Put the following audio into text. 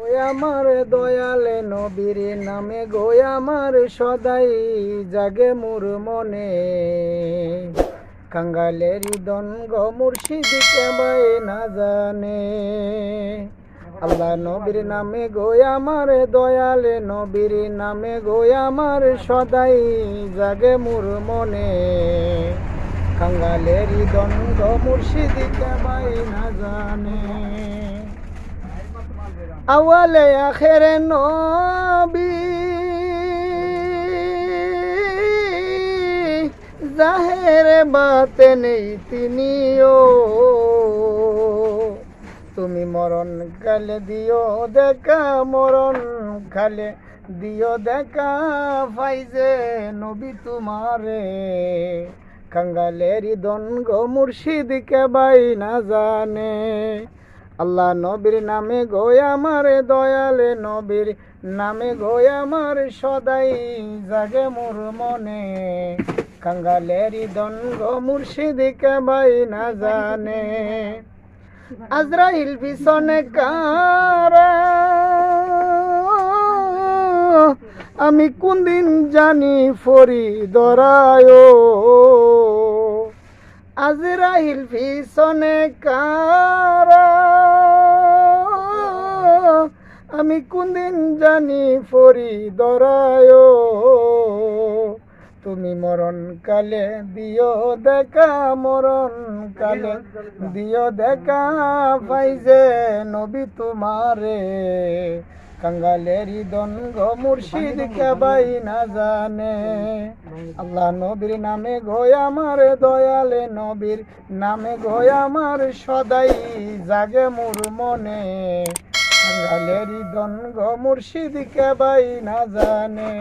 আমার দয়ালে নবীর নামে গো আমার সদাই জাগে মোর মনে। কাঙ্গালের দন গো, মুর্শিদ কেবাই না জানে। আল্লাহ নবীর নামে গো আমার দয়ালে নবীর নামে গো আমার সদাই জাগে মোর মনে। কাঙ্গালের দন গো, মুর্শিদ কেবাই না জানে। আওয়ালে আখেরে নবী। জাহেরে বাতে নেই তিনিও। তুমি মরণ কালে দিও দেখা, মরণ খালে দিও দেখা। ফাইজে নবী তোমারে, কাঙ্গালেরি দনগ মুর্শিদ কে বাই না জানে। আল্লাহ নবীর নামে গোয় আমার দয়ালে নবীর নামে গোয় আমার সদাই জাগে মোর মনে। কাঙ্গালেরি দনগ মুর্শিদ কে বাই না জানে। আজরাইল পিছনে কারা। আমি কোন দিন জানি ফরি দরায় আজরাইল পিছনে কারা। আমি কোন দিন জানি ফরি দরায় তুমি মরণ কালে দিও দেখা মরণ কালে দিও দেখা পাইজে নবী তোমারে। কাঙ্গালেরি দনগ মুর্শিদ কেবাই না জানে। আল্লাহ নবীর নামে গোয় আমার দয়ালে, নবীর নামে গোয় আমার সদাই জাগে মোর মনে। কাঙ্গালেরি দনগ মুর্শিদ কেবাই না জানে।